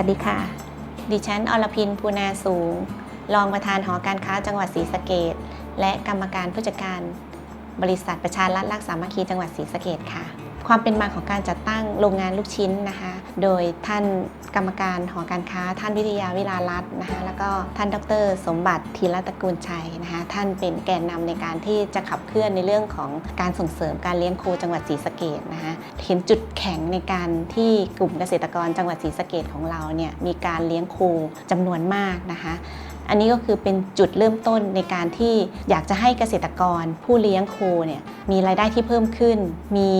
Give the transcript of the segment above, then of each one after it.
วัสดีค่ะ ดิฉันอรพินภูนาสูง รองประธานหอการค้าจังหวัดศรีสะเกดและกรรมการผู้จัดการบริษัทประชารัฐรักสามัคคีจังหวัดศรีสะเกดค่ะ ความเป็นมาของการจัดตั้งโรงงานลูกชิ้นนะคะ โดยท่านกรรมการหอการค้า ท่านวิทยาวิลารัตน์นะคะ แล้วก็ท่านดร สมบัติธีรตระกูลชัยนะคะ ท่านเป็นแกนนำในการที่จะขับเคลื่อนในเรื่องของการส่งเสริมการเลี้ยงโคจังหวัดศรีสะเกดนะคะ เห็นจุดแข็งในการที่กลุ่มเกษตรกรจังหวัดศรีสะเกดของเราเนี่ยมีการเลี้ยงโคจำนวนมากนะคะอันนี้ก็คือเป็นจุดเริ่มต้นในการที่อยากจะให้เกษตรกรผู้เลี้ยงโคเนี่ยมีรายได้ที่เพิ่มขึ้น มี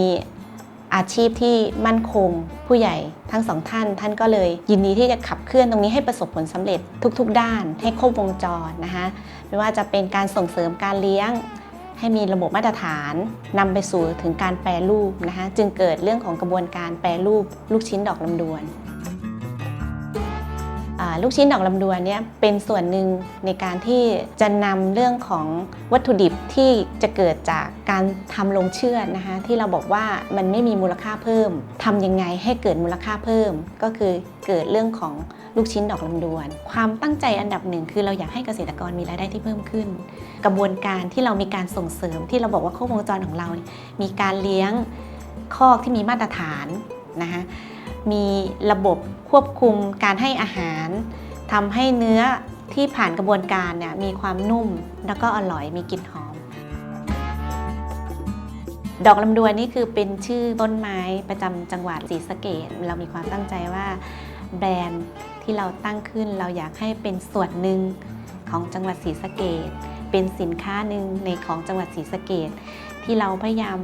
อาชีพที่มั่นคง ผู้ใหญ่ทั้งสองท่าน ท่านก็เลยยินดีที่จะขับเคลื่อนตรงนี้ให้ประสบผลสำเร็จทุก ๆ ด้าน ให้ครบวงจรนะคะไม่ว่าจะเป็นการส่งเสริมการเลี้ยง ให้มีระบบมาตรฐานนำไปสู่ถึงการแปรรูปนะคะจึงเกิดเรื่องของกระบวนการแปรรูปลูกชิ้นดอกลำดวน ลูกชิ้นดอกลำดวนเนี่ยเป็นส่วนหนึ่งในการที่จะนำเรื่องของวัตถุดิบที่จะเกิดจากการทำลงเชือดนะคะที่เราบอกว่ามันไม่มีมูลค่าเพิ่มทำยังไงให้เกิดมูลค่าเพิ่ม ก็คือเกิดเรื่องของลูกชิ้นดอกลำดวน ความตั้งใจอันดับหนึ่งคือเราอยากให้เกษตรกรมีรายได้ที่เพิ่มขึ้น กระบวนการที่เรามีการส่งเสริม ที่เราบอกว่าครบวงจรของเราเนี่ยมีการเลี้ยงคอกที่มีมาตรฐานนะคะ มีระบบควบคุมการให้อาหารทำให้เนื้อที่ผ่านกระบวนการเนี่ยมีความนุ่มแล้วก็อร่อยมีกลิ่นหอม ดอกลำดวนนี่คือเป็นชื่อต้นไม้ประจำจังหวัดศรีสะเกดเรามีความตั้งใจว่าแบรนด์ที่เราตั้งขึ้นเราอยากให้เป็นส่วนหนึ่งของจังหวัดศรีสะเกดเป็นสินค้าหนึ่งในของจังหวัดศรีสะเกดที่เราพยายาม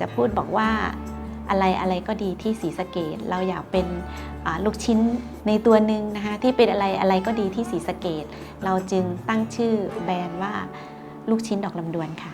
จะพูดบอกว่า อะไรอะไรก็ดีที่ศรีสะเกดเราอยากเป็นลูกชิ้นในตัวหนึ่งนะคะที่เป็นอะไรอะไรก็ดีที่ศรีสะเกดเราจึงตั้งชื่อแบรนด์ว่าลูกชิ้นดอกลำดวนค่ะ